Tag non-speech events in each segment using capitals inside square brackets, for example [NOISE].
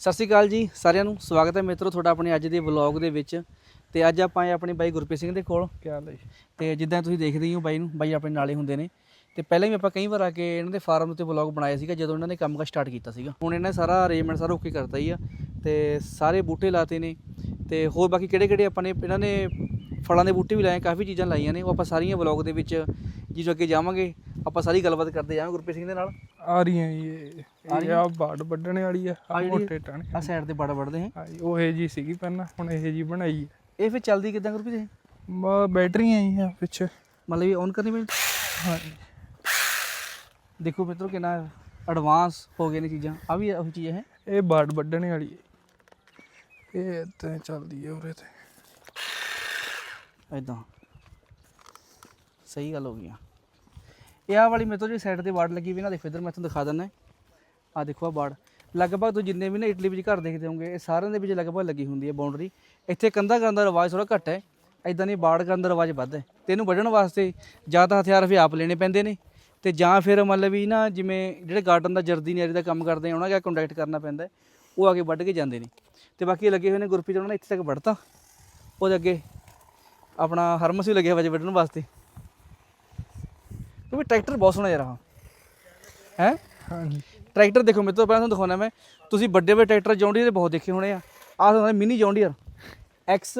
ਸਤਿ ਸ਼੍ਰੀ ਅਕਾਲ ਜੀ ਸਾਰਿਆਂ ਨੂੰ ਸਵਾਗਤ ਹੈ ਮਿੱਤਰੋ ਤੁਹਾਡਾ ਆਪਣੇ ਅੱਜ ਦੇ ਵਲੌਗ ਦੇ ਵਿੱਚ। ਤੇ ਅੱਜ ਆਪਾਂ ਆਏ ਆਪਣੇ ਬਾਈ ਗੁਰਪ੍ਰੀਤ ਸਿੰਘ ਦੇ ਕੋਲ। ਕੀ ਹਾਲ ਹੈ ਜੀ? ਤੇ ਜਿੱਦਾਂ ਤੁਸੀਂ ਦੇਖਦੇ ਹੀ ਹੋ ਬਾਈ ਨੂੰ ਬਾਈ ਆਪਣੇ ਨਾਲੇ ਹੁੰਦੇ ਨੇ। ਤੇ ਪਹਿਲਾਂ ਵੀ ਆਪਾਂ ਕਈ ਵਾਰ ਆ ਕੇ ਇਹਨਾਂ ਦੇ ਫਾਰਮ ਉੱਤੇ ਵਲੌਗ ਬਣਾਇਆ ਸੀਗਾ ਜਦੋਂ ਇਹਨਾਂ ਨੇ ਕੰਮ ਕਰ ਸਟਾਰਟ ਕੀਤਾ ਸੀਗਾ। ਹੁਣ ਇਹਨਾਂ ਨੇ ਸਾਰਾ ਅਰੇਂਜਮੈਂਟ ਸਾਰਾ ਓਕੇ ਕਰਤਾ ਹੀ ਆ। ਤੇ ਸਾਰੇ ਬੂਟੇ ਲਾਤੇ ਨੇ। ਤੇ ਹੋਰ ਬਾਕੀ ਕਿਹੜੇ ਕਿਹੜੇ ਆਪਾਂ ਨੇ ਇਹਨਾਂ ਨੇ ਫਲਾਂ ਦੇ ਬੂਟੇ ਵੀ ਲਾਏ ਕਾਫੀ ਚੀਜ਼ਾਂ ਲਾਈਆਂ ਨੇ। ਉਹ ਆਪਾਂ ਸਾਰੀਆਂ ਵਲੌਗ ਦੇ ਵਿੱਚ ਜਦੋਂ ਅੱਗੇ ਜਾਵਾਂਗੇ ਆਪਾਂ ਸਾਰੀ ਗੱਲਬਾਤ ਕਰਦੇ ਜਾਵਾਂਗੇ ਗੁਰਪ੍ਰੀਤ ਸਿੰਘ ਦੇ ਨਾਲ। ਆ ਰਹੀਆਂ ਜੀ ਇਹ ਇਹ ਆ ਬਾੜ ਵੱਢਣੇ ਵਾਲੀ ਆ ਆਹ ਜਿਹੜੀ- ਮੋਟੇ ਟਾਣੇ ਆ ਸਾਈਡ ਤੇ ਬੜਾ ਵੜਦੇ ਹੈ ਹਾਂ ਜੀ, ਉਹ ਇਹ ਜੀ ਸੀਗੀ ਪਹਿਲਾਂ ਹੁਣ ਇਹ ਜੀ ਬਣਾਈ ਹੈ ਇਹ ਫਿਰ ਚੱਲਦੀ ਕਿਦਾਂ ਗੁਰਪ੍ਰੀਤ ਇਹ? ਬ- ਬੈਟਰੀਆਂ ਹੀ ਆ ਪਿੱਛੇ। ਮਤਲਬ ਇਹ ਔਨ ਕਰਨੀ ਪੈਣੀ ਹਾਂ ਜੀ। ਦੇਖੋ ਮਿੱਤਰੋ ਕਿੰਨਾ ਐਡਵਾਂਸ ਹੋ ਗਏ ਨੇ ਚੀਜ਼ਾਂ ਆ ਵੀ ਉਹੀ ਚੀਜ਼ ਹੈ। ਇਹ ਬਾੜ ਵੱਢਣੇ ਵਾਲੀ ਹੈ ਇਹ ਤੇ ਚੱਲਦੀ ਹੈ ਉਰੇ ਤੇ। ਇਦਾਂ ਸਹੀ ਗੱਲ ਹੋ ਗਈ ਆ। ਇਹ ਆ ਵਾਲੀ ਮੇਰੇ ਤੋਂ ਜਿਹੜੀ ਸਾਈਡ ਤੇ ਬਾੜ ਲੱਗੀ ਵੀ ਨਾ, ਦੇਖੋ ਇਧਰ ਮੈਂ ਤੁਹਾਨੂੰ ਦਿਖਾ ਦਿੰਦਾ। ਆ ਦੇਖੋ ਆ ਬਾੜ। ਲਗਭਗ ਤੁਸੀਂ ਜਿੰਨੇ ਵੀ ਨਾ ਇਟਲੀ ਵਿੱਚ ਘਰ ਦੇਖਦੇ ਹੋਗੇ ਇਹ ਸਾਰਿਆਂ ਦੇ ਵਿੱਚ ਲਗਭਗ ਲੱਗੀ ਹੁੰਦੀ ਹੈ ਬਾਉਂਡਰੀ ਇੱਥੇ ਕੰਧਾ ਕਰਨ ਦਾ ਰਿਵਾਜ ਥੋੜਾ ਘੱਟ ਹੈ। ਇਦਾਂ ਨਹੀਂ, ਬਾੜ ਕਰਨ ਦਾ ਰਿਵਾਜ ਵੱਧ ਹੈ। ਤੇ ਇਹਨੂੰ ਵੱਢਣ ਵਾਸਤੇ ਜਾਂ ਤਾਂ ਹਥਿਆਰ ਵੀ ਆਪ ਲੈਣੇ ਪੈਂਦੇ ਨੇ ਤੇ ਜਾਂ ਫਿਰ ਮਤਲਬ ਵੀ ਨਾ ਜਿਵੇਂ ਜਿਹੜੇ ਗਾਰਡਨ ਦਾ ਜਰਦੀ ਨਿਆਰੀ ਦਾ ਕੰਮ ਕਰਦੇ ਆ ਉਹਨਾਂ ਦਾ ਕੰਟੈਕਟ ਕਰਨਾ ਪੈਂਦਾ ਉਹ ਆ ਕੇ ਵੱਢ ਕੇ ਜਾਂਦੇ ਨੇ। ਤੇ ਬਾਕੀ ਲੱਗੇ ਹੋਏ ਨੇ ਗੁਰਪ੍ਰੀਤ, ਉਹਨਾਂ ਨੇ ਇੱਥੇ ਤੱਕ ਵੱਢਤਾ। ਉਹਦੇ ਅੱਗੇ ਆਪਣਾ ਹਰਮਸ ਵੀ ਲੱਗਿਆ ਹੋਇਆ ਜੀ ਵੱਢਣ ਵਾਸਤੇ। ਕਿਉਂਕਿ ਟਰੈਕਟਰ ਬਹੁਤ ਸੋਹਣਾ ਯਾਰ ਹੈ? ਹਾਂ ਟਰੈਕਟਰ ਦੇਖੋ ਮੇਰੇ ਤੋਂ ਪਹਿਲਾਂ ਤੁਹਾਨੂੰ ਦਿਖਾਉਣਾ ਮੈਂ। ਤੁਸੀਂ ਵੱਡੇ ਵੱਡੇ ਟਰੈਕਟਰ ਜੌਂਡੀਅਰ ਦੇ ਬਹੁਤ ਦੇਖੇ ਹੋਣੇ ਆ। ਆਹ ਹੁੰਦਾ ਮਿਨੀ ਜੌਂਡੀਅਰ। X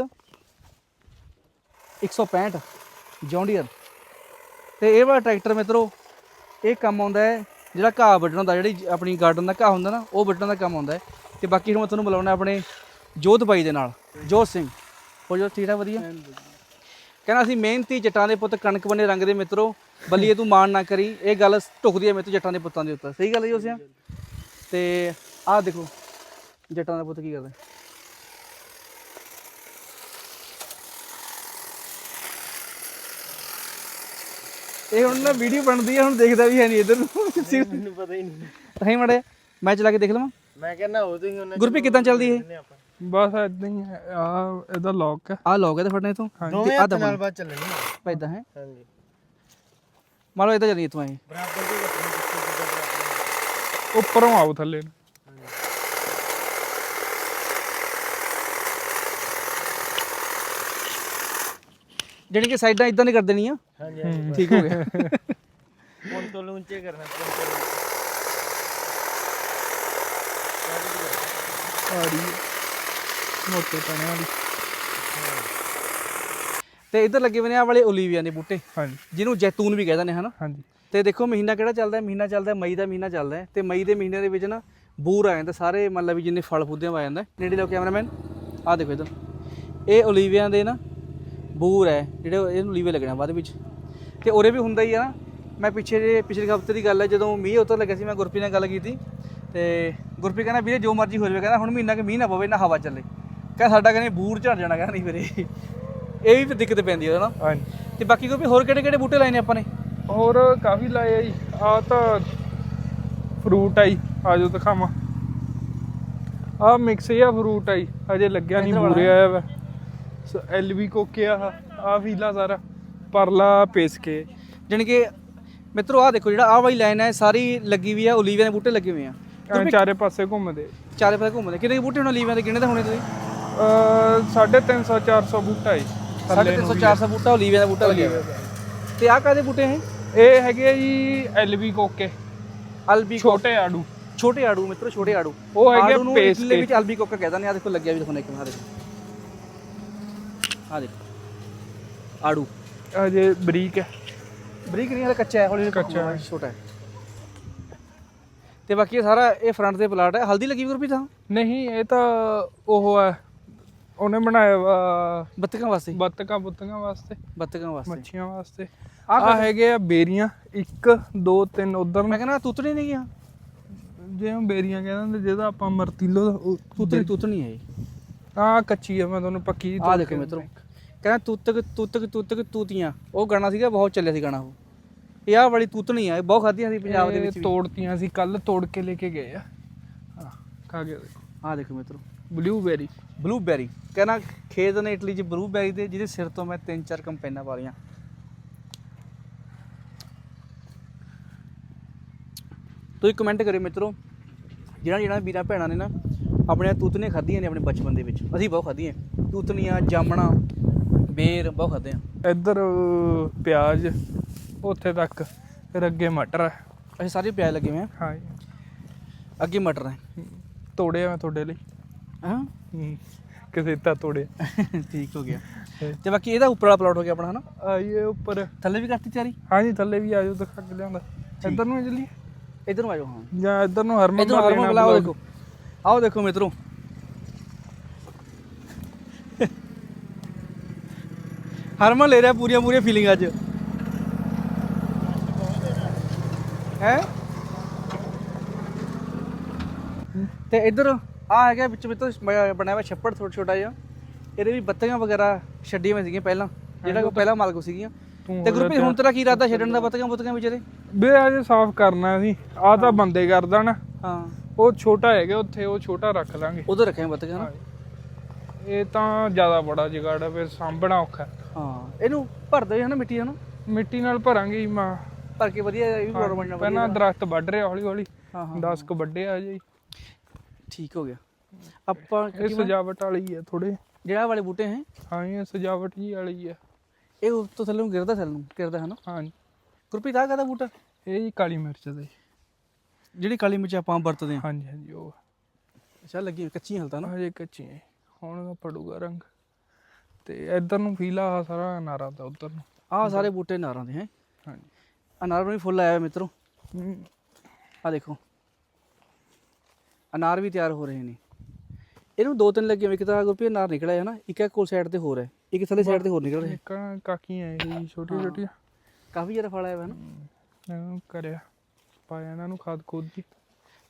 165 John Deere. ਤੇ ਇਹ ਵਾਲਾ ਟਰੈਕਟਰ ਮਿੱਤਰੋ ਇਹ ਕੰਮ ਆਉਂਦਾ ਹੈ ਜਿਹੜਾ ਘਾਹ ਵੱਢਣ ਦਾ ਜਿਹੜੀ ਆਪਣੀ ਗਾਰਡਨ ਦਾ ਘਾਹ ਹੁੰਦਾ ਨਾ ਉਹ ਵੱਢਣ ਦਾ ਕੰਮ ਆਉਂਦਾ ਹੈ। ਤੇ ਬਾਕੀ ਹੁਣ ਮੈਂ ਤੁਹਾਨੂੰ ਬੁਲਾਉਣਾ ਆਪਣੇ ਜੋਧ ਬਾਈ ਦੇ ਨਾਲ। ਜੋਧ ਸਿੰਘ। ਹੋ ਜੋ ਠੀਕ ਠਾਕ ਵਧੀਆ? ਕਹਿੰਦਾ ਅਸੀਂ ਮਿਹਨਤੀ ਜੱਟਾਂ ਦੇ ਪੁੱਤ ਕਣਕ ਬਨੇ ਰੰਗ ਦੇ ਮਿੱਤਰੋ ਬੱਲੀਏ ਤੂੰ ਮਾਣ ਨਾ ਕਰੀ। ਇਹ ਗੱਲ ਢੁਕਦੀ ਹੈ ਮੇਰੇ ਤੋਂ ਜੱਟਾਂ ਦੇ ਪੁੱਤਾਂ ਦੇ ਉੱਤੇ। ਸਹੀ ਗੱਲ ਹੈ ਜੀ ਉਸਿਆ ਤੇ ਆਹ ਦੇਖੋ ਜੱਟਾਂ ਦਾ ਪੁੱਤ ਕੀ ਕਰਦਾ? ਇਹ ਹੁਣ ਨਾ ਵੀਡੀਓ ਬਣਦੀ ਹੈ ਹੁਣ ਦੇਖਦਾ ਵੀ ਹੈ ਨਹੀਂ ਇਧਰ ਨੂੰ। ਮੈਨੂੰ ਪਤਾ ਹੀ ਨਹੀਂ। ਨਹੀਂ ਮੜੇ ਮੈਂ ਚਲਾ ਕੇ ਦੇਖ ਲਵਾਂ। ਮੈਂ ਕਹਿੰਦਾ ਉਹ ਤੁਸੀਂ ਉਹਨੇ ਗੁਰਪ੍ਰੀਤ ਕਿਦਾਂ ਚੱਲਦੀ ਇਹ? ਬਸ ਇਦਾਂ ਹੀ ਹੈ ਆ ਇਹਦਾ ਲੌਕ ਹੈ ਆਹ ਲੋਗ ਹੈ ਤੇ ਫੜਨੇ ਤੋਂ ਦੋਵੇਂ ਆਹ ਹੱਥ ਦਬਾ ਨਾਲ ਬਾਅਦ ਚੱਲਣੀ ਆ ਪੈਦਾ ਹੈ ਹਾਂਜੀ ਮੰਨ ਲਓ ਇਦਾਂ ਚੱਲੀ ਤੂੰ ਐ ਬਰਾਬਰ ਦੀ ਰੱਖਣੀ ਪਿੱਛੇ ਜਿੱਦਾਂ ਬਰਾਬਰ ਉੱਪਰੋਂ ਆਉ ਥੱਲੇ ਨੂੰ ਜਿਹੜੀ ਕਿ ਸਾਈਡਾਂ ਇਦਾਂ ਨਹੀਂ ਕਰ ਦੇਣੀਆਂ ਹਾਂਜੀ ਹਾਂਜੀ ਠੀਕ ਹੋ ਗਿਆ ਪੁੰਨ ਤੋਂ ਉੱਚੇ ਕਰਨਾ ਪੁੰਨ ਤੋਂ ਆ ਰਹੀ ਹੈ ਮੋਟੇ ਟਾਣੇ ਵਾਲੀ। ਤੇ ਇੱਧਰ ਲੱਗੇ ਹੋਏ ਨੇ ਆ ਵਾਲੇ ਓਲੀਵੀਆ ਦੇ ਬੂਟੇ। ਹਾਂ ਜੀ ਜਿਹਨੂੰ ਜੈਤੂਨ ਵੀ ਕਹਿੰਦੇ ਨੇ ਹਨਾ? ਹਾਂ ਜੀ ਤੇ ਦੇਖੋ ਮਹੀਨਾ ਕਿਹੜਾ ਚੱਲਦਾ ਹੈ? ਮਹੀਨਾ ਚੱਲਦਾ ਹੈ ਮਈ ਦਾ ਮਹੀਨਾ ਚੱਲਦਾ ਹੈ। ਤੇ ਮਈ ਦੇ ਮਹੀਨੇ ਦੇ ਵਿੱਚ ਨਾ ਬੂਰ ਆ ਜਾਂਦਾ ਸਾਰੇ ਮਤਲਬ ਵੀ ਜਿੰਨੇ ਫਲ ਫੁੱਦੇ ਆ ਜਾਂਦਾ ਹੈ। ਨੇੜੇ ਲਓ ਕੈਮਰਾਮੈਨ ਆਹ ਦੇਖੋ ਇੱਧਰ। ਇਹ ਓਲੀਵੀਆ ਦੇ ਨਾ ਬੂਰ ਹੈ ਜਿਹੜੇ ਇਹਨੂੰ ਓਲੀਵੇ ਲੱਗਣਾ ਬਾਅਦ ਵਿੱਚ। ਤੇ ਉਰੇ ਵੀ ਹੁੰਦਾ ਹੀ ਆ ਨਾ। ਮੈਂ ਪਿੱਛੇ ਜੇ ਪਿਛਲੇ ਹਫ਼ਤੇ ਦੀ ਗੱਲ ਹੈ ਜਦੋਂ ਮੀਂਹ ਉਤਰ ਲੱਗਿਆ ਸੀ ਮੈਂ ਗੁਰਪ੍ਰੀਤ ਨਾਲ ਗੱਲ ਕੀਤੀ। ਤੇ ਗੁਰਪ੍ਰੀਤ ਕਹਿੰਦਾ ਵੀਰੇ ਜੋ ਮਰਜ਼ੀ ਹੋ ਜਾਵੇ। ਕਹਿੰਦਾ ਹੁਣ ਮਹੀਨਾ ਕਿ ਮੀਂਹ ਨਾ ਪਵੇ ਨਾ ਹਵਾ ਚੱਲੇ। ਕਹਿੰਦਾ ਸਾਡਾ ਕਹਿੰਦੇ ਬੂਰ ਝੜ ਜਾਣਾ ਕਹਿੰਦਾ ਨਹੀਂ ਵੀਰੇ। ਇਹ ਵੀ ਦਿੱਕਤ ਪੈਂਦੀ ਹੈ ਨਾ ਹਾਂ ਜੀ ਤੇ ਬਾਕੀ ਕੋਈ ਹੋਰ ਕਿਹੜੇ ਕਿਹੜੇ ਬੂਟੇ ਲਾਏ ਨੇ ਆਪਾਂ ਨੇ? ਹੋਰ ਕਾਫੀ ਲਾਏ ਆ ਜੀ। ਆ ਤਾਂ ਫਰੂਟ ਆਈ ਆ ਜੋ ਦਿਖਾਵਾਂ। ਆ ਮਿਕਸ ਜਿਹਾ ਫਰੂਟ ਆਈ ਅਜੇ ਲੱਗਿਆ ਨਹੀਂ ਬੂਰੇ ਆਇਆ ਵਾ। ਐਲਵੀ ਕੋਕੇ ਆ ਆ ਫੀਲਾ ਸਾਰਾ ਪਰਲਾ ਪੇਸ ਕੇ ਜਾਣੀ ਕਿ ਮਿੱਤਰੋ ਆਹ ਦੇਖੋ ਜਿਹੜਾ ਆਹ ਵਾਲੀ ਲਾਈਨ ਹੈ ਸਾਰੀ ਲੱਗੀ ਵੀ ਹੈ ਓਲੀਵੀਆ ਦੇ ਬੂਟੇ ਲੱਗੇ ਹੋਏ ਆ। ਐਂ ਚਾਰੇ ਪਾਸੇ ਘੁੰਮਦੇ। ਚਾਰੇ ਪਾਸੇ ਘੁੰਮਦੇ। ਕਿੰਨੇ ਕੁ ਬੂਟੇ ਹੁਣ ਓਲੀਵੀਆ ਦੇ ਕਿੰਨੇ ਤਾਂ ਹੋਣੇ ਤੁਸੀਂ? 350 400 ਬੂਟਾ ਹੈ ਥੱਲੇ ਨੂੰ 350 400 ਬੂਟਾ ਓਲੀਵੀਆ ਦਾ ਬੂਟਾ ਲੱਗਿਆ ਹੋਇਆ। ਤੇ ਆਹ ਕਾਦੇ ਬੂਟੇ ਹੈ ਇਹ ਹੈਗੇ ਆ ਜੀ ਐਲਵੀ ਕੋਕੇ ਅਲਬੀ ਛੋਟੇ ਆੜੂ। ਛੋਟੇ ਆੜੂ ਮਿੱਤਰੋ ਛੋਟੇ ਆੜੂ। ਉਹ ਹੈਗੇ ਆੜੂ ਨੂੰ ਇਟਲੀ ਵਿੱਚ ਅਲਬੀ ਕੋਕਾ ਕਹਿੰਦਾ ਨੇ ਆ ਦੇਖੋ ਲੱਗਿਆ ਵੀ ਦੇਖੋ ਨਾ ਇੱਕ ਦੇਖੋ। ਆ ਦੇਖੋ। ਆੜੂ। ਅਜੇ ਬਰੀਕ ਹੈ। ਬਰੀਕ ਨਹੀਂ ਹਲੇ ਕੱਚਾ ਹੈ ਹੌਲੀ ਹੌਲੀ ਕੱਚਾ ਪੱਕੂਗਾ, ਛੋਟਾ ਹੈ। ਤੇ ਬਾਕੀ ਇਹ ਸਾਰਾ ਇਹ ਫਰੰਟ ਦੇ ਪਲਾਟ ਹੈ। ਹਲਦੀ ਲੱਗੀ ਗੁਰਪ੍ਰੀਤ ਤਾਂ? ਨਹੀਂ ਇਹ ਤਾਂ ਉਹ ਹੈ ਉਹਨੇ ਬਣਾਇਆ ਵਾ ਬੱਤਕਾਂ ਵਾਸਤੇ? ਬੱਤਕਾਂ ਬੁੱਤਕਾਂ ਵਾਸਤੇ। ਬੱਤਕਾਂ ਵਾਸਤੇ। ਮੱਛੀਆਂ ਵਾਸਤੇ। ਆਹ ਆ ਹੈਗੇ ਆ ਬੇਰੀਆਂ 1 2 3 ਉਧਰ ਮੈਂ ਕਹਿੰਦਾ ਤੂਤਣੀ ਨਹੀਂ ਗਿਆ ਜਿਵੇਂ ਬੇਰੀਆਂ ਕਹਿੰਦੇ ਹੁੰਦੇ ਜਿਹਦਾ ਆਪਾਂ ਮਰਤੀਲੋ ਤੂਤਣੀ ਤੂਤਣੀ। ਹੈ ਆ ਕੱਚੀ ਆ ਮੈਂ ਤੁਹਾਨੂੰ ਪੱਕੀ ਆ ਦੇਖੋ ਮਿੱਤਰੋ। ਕਹਿੰਦਾ ਤੂਤਕ ਤੂਤਕ ਤੂਤਕ ਤੂਤੀਆਂ। ਉਹ ਗਾਣਾ ਸੀਗਾ ਬਹੁਤ ਚੱਲਿਆ ਸੀ ਗਾਣਾ ਉਹ। ਇਹ ਆ ਵਾਲੀ ਤੂਤਣੀ ਆ ਇਹ ਬਹੁਤ ਖਾਧੀਆਂ ਸੀ ਪੰਜਾਬ ਦੇ ਵਿੱਚ ਤੋੜਤੀਆਂ ਸੀ ਕੱਲ ਤੋੜ ਕੇ ਲੈ ਕੇ ਗਏ ਆ। ਖਾ ਗਏ ਆ ਦੇਖੋ ਮਿੱਤਰੋ। ਬਲੂਬੇਰੀ ਬਲੂਬੈਰੀ ਕਹਿੰਦਾ ਖੇਤ ਨੇ ਇਟਲੀ 'ਚ ਬਲੂਬੈਰੀ ਦੇ ਜਿਹਦੇ ਸਿਰ ਤੋਂ ਮੈਂ ਤਿੰਨ ਚਾਰ ਕੰਪੈਨਾਂ ਪਾ ਲਈਆਂ। ਤੁਸੀਂ ਕਮੈਂਟ ਕਰਿਓ ਮਿੱਤਰੋ ਜਿਹੜਾ ਜਿਹੜਾ ਵੀਰਾਂ ਭੈਣਾਂ ਨੇ ਨਾ ਆਪਣੇ ਤੂਤਨੀਆਂ ਖਾਧੀਆਂ ਨੇ ਆਪਣੇ ਬਚਪਨ ਦੇ ਵਿੱਚ। ਅਸੀਂ ਬਹੁਤ ਖਾਧੀਆਂ। ਤੂਤਨੀਆਂ ਜਾਮਣਾ ਬੇਰ ਬਹੁਤ ਖਾਧੇ ਆ। ਇੱਧਰ ਪਿਆਜ਼ ਉੱਥੇ ਤੱਕ ਫਿਰ ਅੱਗੇ ਮਟਰ ਹੈ ਅਸੀਂ ਸਾਰੇ ਪਿਆਜ਼ ਲੱਗੇ ਹੋਏ ਆ। ਹਾਂ। ਅੱਗੇ ਮਟਰ ਹੈ ਤੋੜਿਆ ਮੈਂ ਤੁਹਾਡੇ ਲਈ। ਹਾਂ ਹੂੰ, ਕਿਸੇ ਤਾਂ ਤੋੜਿਆ ਠੀਕ ਹੋ ਗਿਆ ਤੇ ਬਾਕੀ ਇਹਦਾ ਉੱਪਰ ਵਾਲਾ ਪਲਾਟ ਹੋ ਗਿਆ ਆਪਣਾ ਹਨਾ ਆਈਏ ਉੱਪਰ ਥੱਲੇ ਵੀ ਕਰਤੀ ਤਿਆਰੀ ਹਾਂ ਜੀ ਥੱਲੇ ਵੀ ਆਜੋ ਦਿਖਾ ਕੇ ਲਿਆਉਂਦਾ ਇੱਧਰ ਨੂੰ ਚੱਲੀ ਇਧਰ ਨੂੰ ਆ ਜਾਓ ਹਾਂ ਜਾਂ ਇੱਧਰ ਨੂੰ ਹਰਮਨ ਇਧਰ ਦਾ ਹਰਮਨ ਲੈਣਾ ਬੁਲਾਓ vlog। ਦੇਖੋ ਆਓ ਦੇਖੋ ਮਿੱਤਰੋ ਹਰਮਨ ਲੈ ਰਿਹਾ ਪੂਰੀਆਂ ਪੂਰੀਆਂ ਫੀਲਿੰਗ ਅੱਜ ਹੈ ਤੇ ਇਧਰ ਆ ਹੈਗਾ ਵਿੱਚ ਵਿੱਚ ਬਣਾਇਆ ਹੋਇਆ ਛੱਪੜ ਥੋੜਾ ਛੋਟਾ ਜਿਹਾ। ਇਹਦੇ ਵੀ ਬੱਤੀਆਂ ਵਗੈਰਾ ਛੱਡੀਆਂ ਹੋਈਆਂ ਸੀਗੀਆਂ ਪਹਿਲਾਂ। ਜਿਹੜਾ ਕੋ ਪਹਿਲਾਂ ਮਾਲਕ ਸੀਗੀਆਂ। ਤੂੰ ਤੇ ਗਰੁੱਪ ਹੁਣ ਤੇਰਾ ਕੀ ਇਰਾਦਾ ਛੱਡਣ ਦਾ ਬੱਤੀਆਂ ਬੁੱਤੀਆਂ ਵਿੱਚ ਇਹਦੇ? ਬੇ ਅਜੇ ਸਾਫ਼ ਕਰਨਾ ਸੀ। ਆ ਤਾਂ ਬੰਦੇ ਕਰਦਾ ਨਾ। ਹਾਂ। ਉਹ ਛੋਟਾ ਹੈਗਾ ਉੱਥੇ ਉਹ ਛੋਟਾ ਰੱਖ ਲਾਂਗੇ। ਉਧਰ ਰੱਖਿਆ ਬੱਤੀਆਂ ਨਾ? ਇਹ ਤਾਂ ਜ਼ਿਆਦਾ ਬੜਾ ਜਗਾੜ ਹੈ ਫਿਰ ਸਾਂਭਣਾ ਔਖਾ। ਹੈ। ਇਹਨੂੰ ਭਰਦੇ ਹਨਾ ਮਿੱਟੀ ਹਨਾ? ਮਿੱਟੀ ਨਾਲ ਭਰਾਂਗੇ ਮਾਂ। ਭਰ ਕੇ ਵਧੀਆ ਇਹ ਵੀ ਬਣਨਾ ਵਧੀਆ। ਪਹਿਲਾਂ ਦਰਖਤ ਵੱਢ ਰਿਹਾ ਹੌਲੀ ਹੌਲੀ ਹਾਂ ਹਾਂ। 10 ਕ ਵੱਡੇ ਆ ਜੀ ਠੀਕ ਹੋ ਗਿਆ। ਆਪਾਂ ਇਹ ਸਜਾਵਟ ਵਾਲੀ ਹੈ ਥੋੜੇ ਜਿਹੜਾ ਵਾਲੇ ਬੂਟੇ ਹੈ। ਹਾਂ ਇਹ ਸਜਾਵਟ ਜੀ ਵਾਲੀ ਹੈ ਇਹ ਉਸ ਤੋਂ ਥੱਲੇ ਨੂੰ ਗਿਰਦਾ ਥੱਲੇ ਨੂੰ ਗਿਰਦਾ ਹਨਾ? ਹਾਂ ਜੀ। ਗੁਰਪ੍ਰੀਤ ਆ ਕਾਹਦਾ ਬੂਟਾ? ਇਹ ਜੀ ਕਾਲੀ ਮਿਰਚ ਦੇ ਜਿਹੜੀ ਕਾਲੀ ਮਿਰਚ ਆਪਾਂ ਵਰਤਦੇ ਹਾਂ। ਹਾਂਜੀ ਹਾਂਜੀ ਉਹ ਅੱਛਾ ਲੱਗੀ ਹੋਈ, ਕੱਚੀ ਹਲਤਾ ਨਾ। ਹਜੇ ਕੱਚੀ ਹੈ। ਹੁਣ ਤਾਂ ਪੜੂਗਾ ਰੰਗ। ਤੇ ਇੱਧਰ ਨੂੰ ਫੀਲਾ ਆਹ ਸਾਰਾ ਨਾਰਾ ਦਾ ਉੱਧਰ ਨੂੰ। ਆਹ ਸਾਰੇ ਬੂਟੇ ਨਾਰਾਂ ਦੇ ਹੈ। ਹਾਂਜੀ। ਅਨਾਰ ਨੂੰ ਵੀ ਫੁੱਲ ਆਇਆ ਹੋਇਆ ਮਿੱਤਰੋ। ਹੂੰ। ਆ ਦੇਖੋ। ਅਨਾਰ ਵੀ ਤਿਆਰ ਹੋ ਰਹੇ ਨੇ। ਇਹਨੂੰ ਦੋ ਤਿੰਨ ਲੱਗੇ ਇੱਕ ਤਾਂ ਗੁਰਪ੍ਰੀਤ ਅਨਾਰ ਨਿਕਲਿਆ ਹੈ ਨਾ ਇੱਕ ਹੈ ਕੋਲ ਸਾਈਡ ਤੇ ਹੋਰ ਹੈ ਇੱਕ ਥੱਲੇ ਸਾਈਡ ਤੇ ਹੋਰ ਨਿਕਲ ਰਿਹਾ। ਇੱਕ ਕਾਕੀਆਂ ਇਹ ਜੀ ਛੋਟੀਆਂ ਛੋਟੀਆਂ। ਕਾਫੀ ਜ਼ਿਆਦਾ ਫਲ ਆਇਆ ਹੋਇਆ ਨਾ। ਇਹਨੂੰ ਕਰਿਆ ਪਾਇਆ ਇਹਨਾਂ ਨੂੰ ਖਾਦ ਖੋਦ ਦੀ।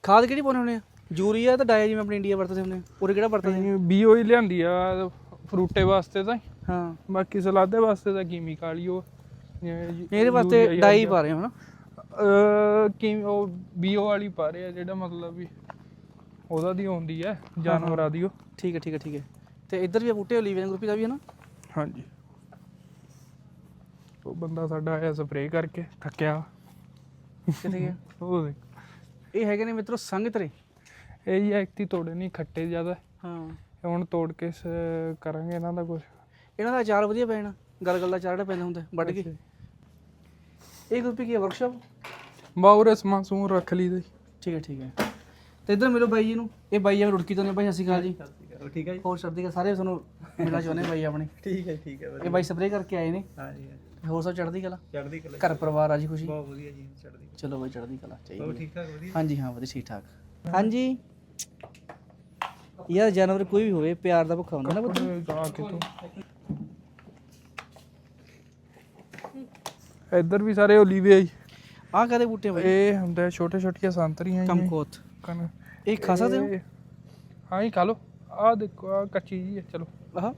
ਖਾਦ ਕਿਹੜੀ ਪਾਉਣੇ ਹੁੰਦੇ ਆ? ਯੂਰੀਆ ਤਾਂ ਡਾਇਆ ਜਿਵੇਂ ਆਪਣੇ ਇੰਡੀਆ ਵਰਤਦੇ ਹੁੰਦੇ ਉਰੇ ਕਿਹੜਾ ਵਰਤਦੇ? ਬੀਓ ਹੀ ਲਿਆਂਦੀ ਆ ਫਰੂਟੇ ਵਾਸਤੇ ਤਾਂ ਹਾਂ। ਬਾਕੀ ਸਲਾਦੇ ਵਾਸਤੇ ਤਾਂ ਕੀਮਿਕਲ ਹੀ ਉਹ ਇਹਦੇ ਵਾਸਤੇ ਡਾਈ ਪਾ ਰਹੇ ਹੋ ਨਾ। ਕੀ ਉਹ ਬੀਓ ਵਾਲੀ ਪਾ ਰਹੇ ਆ ਜਿਹੜਾ ਮਤਲਬ ਵੀ ਉਹਦਾ ਦੀ ਹੁੰਦੀ ਹੈ ਜਾਨਵਰਾਂ ਦੀ ਉਹ। ਠੀਕ ਹੈ ਠੀਕ ਹੈ ਠੀਕ ਹੈ। ਤੇ ਇੱਧਰ ਵੀ ਆ ਬੂਟੇ ਓਲੀਵੀਆ ਗਰੁੱਪ ਦਾ ਵੀ ਹੈ ਨਾ? ਹਾਂਜੀ। ਉਹ ਬੰਦਾ ਸਾਡਾ ਆਇਆ ਸਪਰੇਅ ਕਰਕੇ ਥੱਕਿਆ। ਕਿੱਥੇ ਗਿਆ? ਉਹ ਦੇਖ। ਇਹ ਹੈਗੇ ਨੇ ਮਿੱਤਰੋ ਸੰਗਤਰੇ ਇਹ ਹੀ ਐਕਤੀ ਤੋੜੇ ਨਹੀਂ ਖੱਟੇ ਜ਼ਿਆਦਾ। ਹਾਂ। ਹੁਣ ਤੋੜ ਕੇ ਸ- ਕਰਾਂਗੇ ਇਹਨਾਂ ਦਾ ਕੁਝ ਇਹਨਾਂ ਦਾ ਅਚਾਰ ਵਧੀਆ ਪੈਣਾ ਗਲਗਲ ਦਾ ਅਚਾਰ ਜਿਹੜਾ ਪੈਂਦਾ ਹੁੰਦਾ ਵੱਢ ਕੇ। ਇਹ ਗਰੁੱਪ ਕੀ ਹੈ ਵਰਕਸ਼ਾਪ ਬਾਉਰੇ ਸਮਾਨ ਸਮੂਨ ਰੱਖ ਲਈ ਦੇ। ਠੀਕ ਹੈ ਠੀਕ ਹੈ। ਤੇ ਇੱਧਰ ਮਿਲੋ ਬਾਈ ਜੀ ਨੂੰ। ਇਹ ਬਾਈ ਆ ਰੁੜਕੀ ਤੋਂ ਨੇ ਬਾਈ ਸਤਿ ਸ਼੍ਰੀ ਅਕਾਲ ਜੀ। ਠੀਕ ਹੈ ਜੀ। ਹੋਰ ਸਰਦੀ ਦਾ ਸਾਰੇ ਤੁਹਾਨੂੰ ਮਿਲਣਾ ਚਾਹੁੰਦੇ ਬਾਈ ਆਪਣੇ। ਠੀਕ ਹੈ ਠੀਕ ਹੈ ਇਹ ਬਾਈ ਸਪਰੇਅ ਕਰਕੇ ਆਏ ਨੇ। ਹਾਂ ਜੀ ਹੋਰ ਸਭ ਚੜ੍ਹਦੀ ਕਲਾ? ਚੜ੍ਹਦੀ ਕਲਾ ਘਰ ਪਰਿਵਾਰ ਰਾਜੀ ਖੁਸ਼ੀ? ਬਹੁਤ ਵਧੀਆ ਜੀ ਚੜ੍ਹਦੀ ਚਲੋ ਬਾਈ ਚੜ੍ਹਦੀ ਕਲਾ ਚਾਹੀਦੀ ਹੈ। ਠੀਕ ਠਾਕ ਵਧੀਆ? ਹਾਂਜੀ ਹਾਂ ਵਧੀਆ ਠੀਕ ਠਾਕ ਹਾਂਜੀ। ਯਾਰ ਜਾਨਵਰ ਕੋਈ ਵੀ ਹੋਵੇ ਪਿਆਰ ਦਾ ਭੁੱਖਾ ਹੁੰਦਾ ਨਾ ਪੁੱਤ। ਗਾ ਕਿਤੋਂ ਇੱਧਰ ਵੀ ਸਾਰੇ ਓਲੀਵੇ ਜੀ। ਆਹ ਕਾਦੇ ਬੂਟੇ ਬਾਈ? ਇਹ ਹੁੰਦੇ ਛੋਟੇ ਛੋਟੀਆਂ ਸੰਤਰੀਆਂ ਜੀ ਕਮਕੋਤ ਕਨ ਇਹ ਖਾ ਸਕਦੇ ਹੋ? ਇਹ- ਹਾਂ ਹੀ ਖਾ ਲੋ ਆ ਦੇਖੋ ਆ ਕੱਚੀ ਜੀ ਹੈ ਚਲੋ। ਆਹ।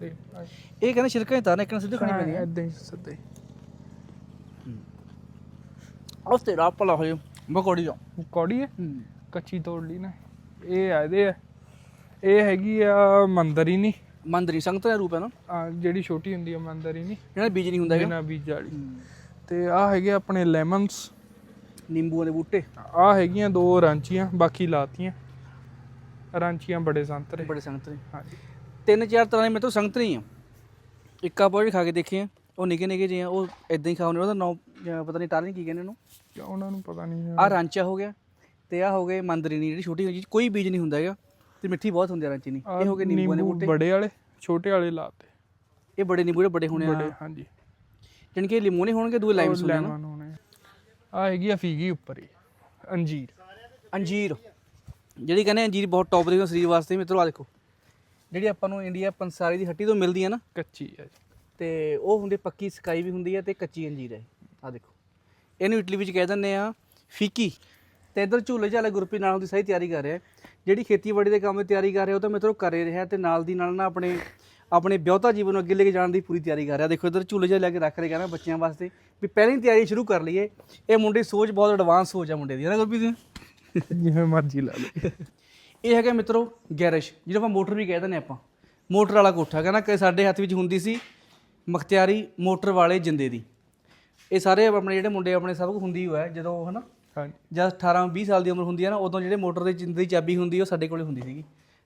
ਇਹ ਕਹਿੰਦੇ ਛਿਲਕਾਂ ਹੀ ਤਾਰਨੇ ਕਿੰਨਾ ਸਿੱਧੇ ਖਾਣੀ ਪੈਂਦੀ ਹੈ ਇਦਾਂ ਹੀ ਸਿੱਧੇ। ਉਸ ਤੇ ਰਾਪ ਭਲਾ ਹੋਏ ਬਕੌੜੀ ਜੋ ਕੌੜੀ ਹੈ? ਕੱਚੀ ਤੋੜ ਲਈ ਨਾ। ਇਹ ਆ ਇਹਦੇ ਆ। ਇਹ ਹੈਗੀ ਆ ਮੰਦਰੀਨੀ। ਮੰਦਰੀ ਸੰਗਤ ਦਾ ਰੂਪ ਹੈ ਨਾ? ਆ ਜਿਹੜੀ ਛੋਟੀ ਹੁੰਦੀ ਆ ਮੰਦਰੀਨੀ। ਜਿਹੜਾ ਬੀਜ ਨਹੀਂ ਹੁੰਦਾ ਹੈਗਾ। ਬਿਨਾ ਬੀਜ ਵਾਲੀ। ਤੇ ਆ ਹੈਗੇ ਆਪਣੇ ਲੈਮਨਸ। ਨਿੰਬੂਆਂ ਦੇ ਬੂਟੇ। ਆ ਹੈਗੀਆਂ ਦੋ ਰਾਂਚੀਆਂ ਬਾਕੀ ਲਾਤੀਆਂ। ਰਾਂਚੀਆਂ ਬੜੇ ਸੰਤਰੇ ਬੜੇ ਸੰਗਤਰੇ ਹਾਂਜੀ। ਤਿੰਨ ਚਾਰ ਤਰ੍ਹਾਂ ਦੇ ਮੇਰੇ ਤੋਂ ਸੰਗਤਰੇ ਹੀ ਆ। ਇੱਕ ਆਪਾਂ ਵੀ ਖਾ ਕੇ ਦੇਖੇ ਆ ਉਹ ਨਿੱਕੇ ਨਿੱਕੇ ਜਿਹੇ ਆ ਉਹ ਇਦਾਂ ਹੀ ਖਾਉਂਦੇ ਉਹਦਾ ਨਾਮ ਪਤਾ ਨਹੀਂ ਤਾਰ ਨਹੀਂ ਕੀ ਕਹਿੰਦੇ ਉਹਨੂੰ। ਉਹਨਾਂ ਨੂੰ ਪਤਾ ਨਹੀਂ ਆ ਰਾਂਚਾ ਹੋ ਗਿਆ ਤੇ ਆ ਹੋ ਗਏ ਮੰਦਰੀਨੀ ਜਿਹੜੀ ਛੋਟੀ ਜਿਹੀ ਕੋਈ ਬੀਜ ਨਹੀਂ ਹੁੰਦਾ ਹੈਗਾ ਤੇ ਮਿੱਠੀ ਬਹੁਤ ਹੁੰਦੀ ਆ ਰਾਂਚੀ ਨਹੀਂ ਇਹ ਹੋ ਗਏ ਨਿੰਬੂਆਂ ਦੇ ਬੂਟੇ। ਬੜੇ ਵਾਲੇ ਛੋਟੇ ਵਾਲੇ ਲਾਤੇ। ਇਹ ਬੜੇ ਨਿੰਬੂ ਜਿਹੜੇ ਬੜੇ ਹੋਣੇ ਆ। ਹਾਂਜੀ। ਜਾਣੀ ਕਿ ਲਿਮੋ ਨਹੀਂ ਹੋਣਗੇ ਦੂਏ ਲਾਈਮਸ ਹੋਣੇ ਨਾ। ਲੈਮਨ ਆ ਹੈਗੀ ਆ ਫੀਗੀ ਉੱਪਰ ਹੀ ਅੰਜੀਰ। ਅੰਜੀਰ। ਜਿਹੜੀ ਕਹਿੰਦੇ ਅੰਜੀਰ ਬਹੁਤ ਟੌਪ ਦੀ ਸਰੀਰ ਵਾਸਤੇ ਮਿੱਤਰੋ ਆ ਦੇਖੋ। ਜਿਹੜੀ ਆਪਾਂ ਨੂੰ ਇੰਡੀਆ ਪੰਸਾਰੀ ਦੀ ਹੱਟੀ ਤੋਂ ਮਿਲਦੀ ਹੈ ਨਾ ਕੱਚੀ ਹੈ ਤੇ ਉਹ ਹੁੰਦੀ ਪੱਕੀ ਸਕਾਈ ਵੀ ਹੁੰਦੀ ਹੈ ਤੇ ਕੱਚੀ ਅੰਜੀਰ ਹੈ ਆ ਦੇਖੋ। ਇਹਨੂੰ ਇਟਲੀ ਵਿੱਚ ਕਹਿ ਦਿੰਦੇ ਆ ਫੀਕੀ। ਤੇ ਇਧਰ ਝੂਲੇ ਝਾਲੇ ਗੁਰਪੀ ਨਾਲ ਉਹਦੀ ਸਹੀ ਤਿਆਰੀ ਕਰ ਰਿਹਾ। ਜਿਹੜੀ ਖੇਤੀਬਾੜੀ ਦੇ ਕੰਮ ਦੀ ਤਿਆਰੀ ਕਰ ਰਿਹਾ ਉਹ ਤਾਂ ਮਿੱਤਰੋ ਕਰ ਰਿਹਾ ਤੇ ਨਾਲ ਦੀ ਨਾਲ ਨਾ ਆਪਣੇ ਆਪਣੇ ਵਿਆਹਤਾ ਜੀਵਨ ਨੂੰ ਅੱਗੇ ਲੈ ਕੇ ਜਾਣ ਦੀ ਪੂਰੀ ਤਿਆਰੀ ਕਰ ਰਿਹਾ। ਦੇਖੋ ਇਧਰ ਝੂਲੇ ਝਾਲੇ ਲੈ ਕੇ ਰੱਖ ਰਿਹਾ ਨਾ ਬੱਚਿਆਂ ਵਾਸਤੇ ਵੀ ਪਹਿਲਾਂ ਹੀ ਤਿਆਰੀ ਸ਼ੁਰੂ ਕਰ ਲਈਏ। ਇਹ ਮੁੰਡੇ ਸੋਚ ਬਹੁਤ ਐਡਵਾਂਸ ਸੋਚ ਆ ਮੁੰਡੇ ਦੀ। ਹੈ ਨਾ ਗੁਰਪ੍ਰੀਤ? ਜਿਵੇਂ ਮਰਜ਼ੀ ਲਾ ਲਓ। ਇਹ ਹੈਗਾ ਮਿੱਤਰੋ ਗੈਰੇਜ ਜਿਹਨੂੰ ਆਪਾਂ ਮੋਟਰ ਵੀ ਕਹਿ ਦਿੰਦੇ ਆਪਾਂ। ਮੋਟਰ ਵਾਲਾ ਕੋਠਾ ਕਹਿੰਦਾ ਕਿ ਸਾਡੇ ਹੱਥ ਵਿੱਚ ਹੁੰਦੀ ਸੀ ਮਖਤਿਆਰੀ ਮੋਟਰ ਵਾਲੇ ਜਿੰਦੇ ਦੀ। ਇਹ ਸਾਰੇ ਆਪਣੇ ਜਿਹੜੇ ਮੁੰਡੇ ਆਪਣੇ ਸਭ ਕੁਝ ਹੁੰਦੀ ਹੋਇਆ ਜਦੋਂ ਹਨਾ? ਹਾਂਜੀ। ਜਦ 18 20 ਸਾਲ ਦੀ ਉਮਰ ਹੁੰਦੀ ਹੈ ਨਾ ਉਦੋਂ ਜਿਹੜੇ ਮੋਟਰ ਦੇ ਜਿੰਦੇ ਦੀ ਚਾਬੀ ਹੁੰਦੀ ਉਹ ਸਾਡੇ ਕੋਲੇ ਹੁੰਦੀ ਸੀਗੀ।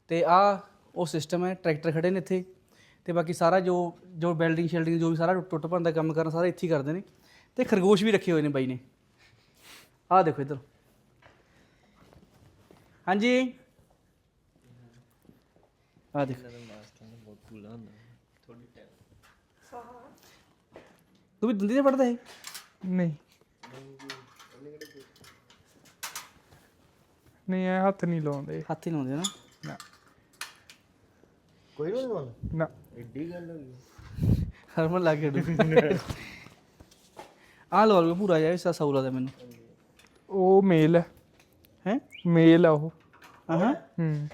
ਤੇ ਆ ਉਹ ਸਿਸਟਮ ਹੈ ਟਰੈਕਟਰ ਖੜੇ ਨੇ ਇੱਥੇ। ਤੇ ਬਾਕੀ ਸਾਰਾ ਜੋ ਜੋ ਬਿਲਡਿੰਗ ਸ਼ਿਲਡਿੰਗ ਜੋ ਵੀ ਸਾਰਾ ਟੁੱਟ ਭੰਨ ਦਾ ਕੰਮ ਕਰਨਾ ਸਾਰਾ ਇੱਥੇ ਹੀ ਕਰਦੇ ਨੇ। ਤੇ ਖਰਗੋਸ਼ ਵੀ ਰੱਖੇ ਹੋਏ ਨੇ ਬਾਈ ਨੇ। ਆਹ ਦੇਖੋ ਇੱਧਰ। ਹਾਂਜੀ। ਆਹ ਦੇਖੋ। ਤੂੰ ਵੀ ਦੰਦੀ ਤੇ ਪੜਦਾ ਹੈ ਨਹੀਂ। ਨਹੀਂ ਇਹ ਹੱਥ ਨਹੀਂ ਲਾਉਂਦੇ। ਹੱਥ ਹੀ ਲਾਉਂਦੇ ਨਾ। ਨਾ। ਕੋਈ ਨਹੀਂ ਲਾਉਂਦਾ? ਨਾ। ਐਡੀ ਗੱਲ ਹੋ ਗਈ ਹਰਮਨ ਲੱਗ ਗਿਆ ਆ ਲਵਾ ਲਓ ਪੂਰਾ ਜਾਏ ਸਾ ਸੌਲਾ ਦਾ ਮੈਨੂੰ। ਉਹ ਮੇਲ ਹੈ। ਹੈ? ਮੇਲ ਆ ਉਹ। ਹਾਂ ਹੂੰ?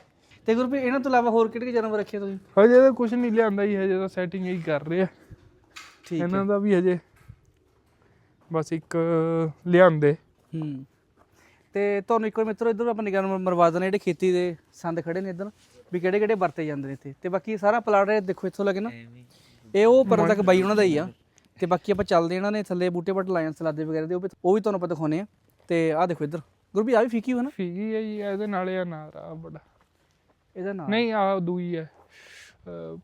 ਤੇ ਗੁਰਪ੍ਰੀਤ ਇਹਨਾਂ ਤੋਂ ਇਲਾਵਾ ਹੋਰ ਕਿਹੜੇ ਕਿਹੜੇ ਜਾਨਵਰ ਰੱਖੇ ਤੁਸੀਂ? ਹਜੇ ਤਾਂ ਕੁਝ ਨਹੀਂ ਲਿਆਂਦਾ ਹੀ ਹਜੇ ਤਾਂ ਸੈਟਿੰਗ ਹੀ ਕਰ ਰਹੇ। ਆ ਠੀਕ ਇਹਨਾਂ ਦਾ ਵੀ ਹਜੇ ਬਸ ਇੱਕ ਲਿਆਂਦੇ। ਹੂੰ। ਤੇ ਤੁਹਾਨੂੰ ਇੱਕ ਵਾਰ ਮਿੱਤਰੋ ਇਧਰ ਆਪਾਂ ਨਿਗਾਹ ਨੂੰ ਮਰਵਾ ਦੇਣਾ ਜਿਹੜੇ ਖੇਤੀ ਦੇ ਸੰਦ ਖੜੇ ਨੇ ਇਧਰ। ਵੀ ਕਿਹੜੇ ਕਿਹੜੇ ਵਰਤੇ ਜਾਂਦੇ ਨੇ ਇੱਥੇ। ਤੇ ਬਾਕੀ ਸਾਰਾ ਪਲਾਟ ਇਹ ਦੇਖੋ ਇੱਥੋਂ ਲੱਗੇ ਨਾ। ਇਹ ਉਹ ਪਰ ਤੱਕ ਬਾਈ ਉਹਨਾਂ ਦਾ ਹੀ ਆ। ਤੇ ਬਾਕੀ ਆਪਾਂ ਚੱਲਦੇ ਇਹਨਾਂ ਨੇ ਥੱਲੇ ਬੂਟੇ ਬੱਟ ਆ ਸਲਾਦੇ ਵਗੈਰਾ ਦੇ ਉਹ ਵੀ ਉਹ ਵੀ ਤੁਹਾਨੂੰ ਆਪਾਂ ਦਿਖਾਉਨੇ ਆ। ਤੇ ਆਹ ਦੇਖੋ ਇਧਰ। ਗੁਰਪ੍ਰੀਤ ਆ ਵੀ ਫੀਕੀ ਹੋ ਨਾ? ਫੀਗੀ ਹੈ ਜੀ ਇਹਦੇ ਨਾਲੇ ਆ ਨਾਰ ਆ ਬੜਾ। ਇਹਦਾ ਨਾਮ ਨਹੀਂ ਆ ਦੂਈ ਹੈ।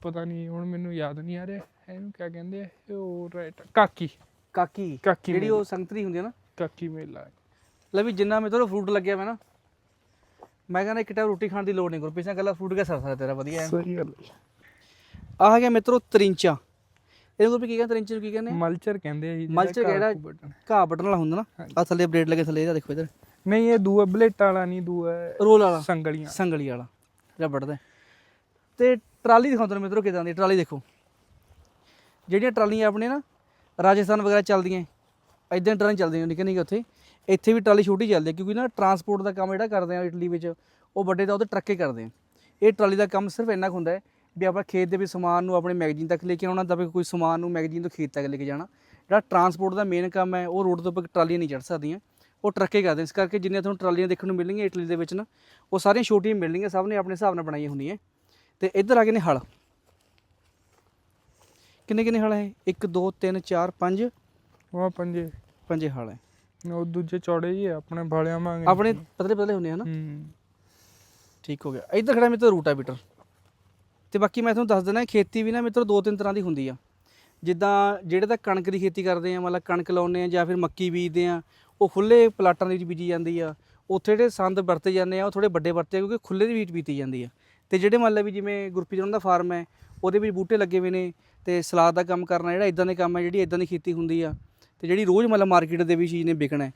ਪਤਾ ਨਹੀਂ ਹੁਣ ਮੈਨੂੰ ਯਾਦ ਨਹੀਂ ਆ ਰਿਹਾ। ਇਹਨੂੰ ਕਿਆ ਕਹਿੰਦੇ ਆ? ਇਹ ਉਹ ਰਾਈਟ ਕਾਕੀ। ਕਾਕੀ। ਜਿਹੜੀ ਉਹ ਸੰਗਤਰੀ ਹੁੰਦੀ ਆ ਨਾ। ਕਾਕੀ ਮੇਲਾ। ਹੈ। ਲੈ ਵੀ ਜਿੰਨਾ ਮੇਰੇ ਤੋਂ ਫਰੂਟ ਲੱਗਿਆ ਵਾ ਨਾ। ਮੈਂ ਕਹਿੰਦਾ ਇੱਕ ਟਾਈਮ ਰੋਟੀ ਖਾਣ ਦੀ ਲੋੜ ਨਹੀਂ ਗੁਰਪ੍ਰੀਤ ਸਿੰਘ ਗੱਲਾਂ ਫਰੂਟ ਕੇ ਸਰ ਸਕਦਾ ਤੇਰਾ ਵਧੀਆ ਹੈ। ਸਹੀ ਗੱਲ। ਆਹ ਹੈਗਾ ਮਿੱਤਰੋ ਤਰਿੰਚਾ। ਇਹਨੂੰ ਗੁਰਪ੍ਰੀਤ ਕੀ ਕਹਿੰਦੇ ਤਰਿੰਚੇ ਨੂੰ ਕੀ ਕਹਿੰਦੇ? ਆ? ਮਲਚਰ ਕਹਿੰਦੇ ਆ ਜੀ ਮਲਚਰ ਕਿਹੜਾ? ਘੂਹ ਵੱਢਣ ਵਾਲਾ ਹੁੰਦਾ ਨਾ? ਆ ਥੱਲੇ ਲੱਗੇ ਥੱਲੇ ਇਹਦਾ ਦੇਖੋ ਇਧਰ। ਨਹੀਂ ਇਹ ਦੂਆ ਬਲੇਟ ਵਾਲਾ ਨਹੀਂ ਦੂਆ ਰੋਲ ਵਾਲਾ। ਸੰਗਲੀਆਂ। ਸੰਗਲੀ ਵਾਲਾ ਜਿਹੜਾ ਵੱਢਦਾ। ਤੇ ਟਰਾਲੀ ਦਿਖਾਉਂਦਾ ਤੁਹਾਨੂੰ ਮਿੱਤਰੋ ਕਿਦਾਂ ਦੀ ਟਰਾਲੀ ਦੇਖੋ। ਜਿਹੜੀਆਂ ਟਰਾਲੀਆਂ ਆਪਣੇ ਨਾ ਰਾਜਸਥਾਨ ਵਗੈਰਾ ਚੱਲਦੀਆਂ ਇਦਾਂ ਟਰਾਲੀ ਚੱਲਦੀਆਂ ਨਿੱਕੇ ਨਿੱਕੇ ਉੱਥੇ। ਇੱਥੇ ਵੀ ਟਰਾਲੀ ਛੋਟੀ ਚੱਲਦੀ ਹੈ ਕਿਉਂਕਿ ਨਾ ਟਰਾਂਸਪੋਰਟ ਦਾ ਕੰਮ ਜਿਹੜਾ ਕਰਦੇ ਆ ਇਟਲੀ ਵਿੱਚ ਉਹ ਵੱਡੇ ਦਾ ਉਹਦੇ ਟਰੱਕੇ ਕਰਦੇ ਆ ਇਹ ਟਰਾਲੀ ਦਾ ਕੰਮ ਸਿਰਫ ਇੰਨਾ ਹੁੰਦਾ ਹੈ ਵੀ ਆਪਾਂ ਖੇਤ ਦੇ ਵਿੱਚ ਸਮਾਨ ਨੂੰ ਆਪਣੇ ਮੈਗਜ਼ੀਨ ਤੱਕ ਲੈ ਕੇ ਆਉਣਾ ਤਾਂ ਵੀ ਕੋਈ ਸਮਾਨ ਨੂੰ ਮੈਗਜ਼ੀਨ ਤੋਂ ਖੇਤ ਤੱਕ ਲੈ ਕੇ ਜਾਣਾ। ਜਿਹੜਾ ਟਰਾਂਸਪੋਰਟ ਦਾ ਮੇਨ ਕੰਮ ਹੈ ਉਹ ਰੋਡ ਤੋਂ ਉੱਪਰ ਟਰਾਲੀਆਂ ਨਹੀਂ ਚੜ ਸਕਦੀਆਂ ਉਹ ਟਰੱਕੇ ਕਰਦੇ ਇਸ ਕਰਕੇ ਜਿੰਨੀਆਂ ਤੁਹਾਨੂੰ ਟਰਾਲੀਆਂ ਦੇਖਣ ਨੂੰ ਮਿਲਣਗੀਆਂ ਇਟਲੀ ਦੇ ਵਿੱਚ ਨਾ ਉਹ ਸਾਰੀਆਂ ਛੋਟੀਆਂ ਮਿਲਣਗੀਆਂ ਸਭ ਨੇ ਆਪਣੇ ਹਿਸਾਬ ਨਾਲ ਬਣਾਈਆਂ ਹੁੰਦੀਆਂ ਤੇ ਇੱਧਰ ਆ ਗਏ ਨੇ ਹਲ। ਕਿੰਨੇ ਕਿੰਨੇ ਹਲ ਹੈ 1 2 3 4 5 ਉਹ ਪੰਜੇ। ਪੰਜੇ ਹਲ ਹੈ। ਉਹ ਦੂਜੇ ਚੌੜੇ ਜੀ ਆ, ਆਪਣੇ ਭਾਲਿਆਂ ਵਾਂਗੇ ਆਪਣੇ ਪਤਲੇ ਪਤਲੇ ਹੁੰਦੇ ਹਨ ਹੂੰ। ਠੀਕ ਹੋ ਗਿਆ। ਇੱਧਰ ਖੜਾ ਮੇਰੇ ਤੋਂ ਰੂਟਾਵੀਟਰ ਤੇ ਬਾਕੀ ਮੈਂ ਤੁਹਾਨੂੰ ਦੱਸ ਦਿੰਦਾ ਖੇਤੀ ਵੀ ਨਾ ਮੇਰੇ ਤੋਂ ਦੋ ਤਿੰਨ ਤਰ੍ਹਾਂ ਦੀ ਹੁੰਦੀ ਆ। ਜਿੱਦਾਂ ਜਿਹੜੇ ਤਾਂ ਕਣਕ ਦੀ ਖੇਤੀ ਕਰਦੇ ਆ ਮਤਲਬ ਕਣਕ ਲਾਉਂਦੇ ਆ ਜਾਂ ਫਿਰ ਮੱਕੀ ਬੀਜਦੇ ਆ ਉਹ ਖੁੱਲੇ ਪਲਾਟਾਂ ਦੇ ਵਿੱਚ ਬੀਜੀ ਜਾਂਦੀ ਆ। ਉੱਥੇ ਜਿਹੜੇ ਸੰਦ ਵਰਤੇ ਜਾਂਦੇ ਆ ਉਹ ਥੋੜੇ ਵੱਡੇ ਵਰਤੇ ਆ ਕਿਉਂਕਿ ਖੁੱਲੇ ਦੇ ਵਿੱਚ ਬੀਤੀ ਜਾਂਦੀ ਆ। ਤੇ ਜਿਹੜੇ ਮੰਨ ਲਓ ਵੀ ਜਿਵੇਂ ਗੁਰਪ੍ਰੀਤ ਉਹਨਾਂ ਦਾ ਫਾਰਮ ਹੈ ਉਹਦੇ ਵਿੱਚ ਬੂਟੇ ਲੱਗੇ ਹੋਏ ਨੇ ਤੇ ਸਲਾਦ ਦਾ ਕੰਮ ਕਰਨਾ ਜਿਹੜਾ ਇਦਾਂ ਦੇ ਕੰਮ ਹੈ ਜਿਹੜੀ ਇਦਾਂ ਦੀ ਖੇਤੀ ਹੁੰਦੀ ਆ। ਤੇ ਜਿਹੜੀ ਰੋਜ਼ ਮਤਲਬ ਮਾਰਕੀਟ ਦੇ ਵਿੱਚ ਚੀਜ਼ ਨੇ ਵਿਕਣਾ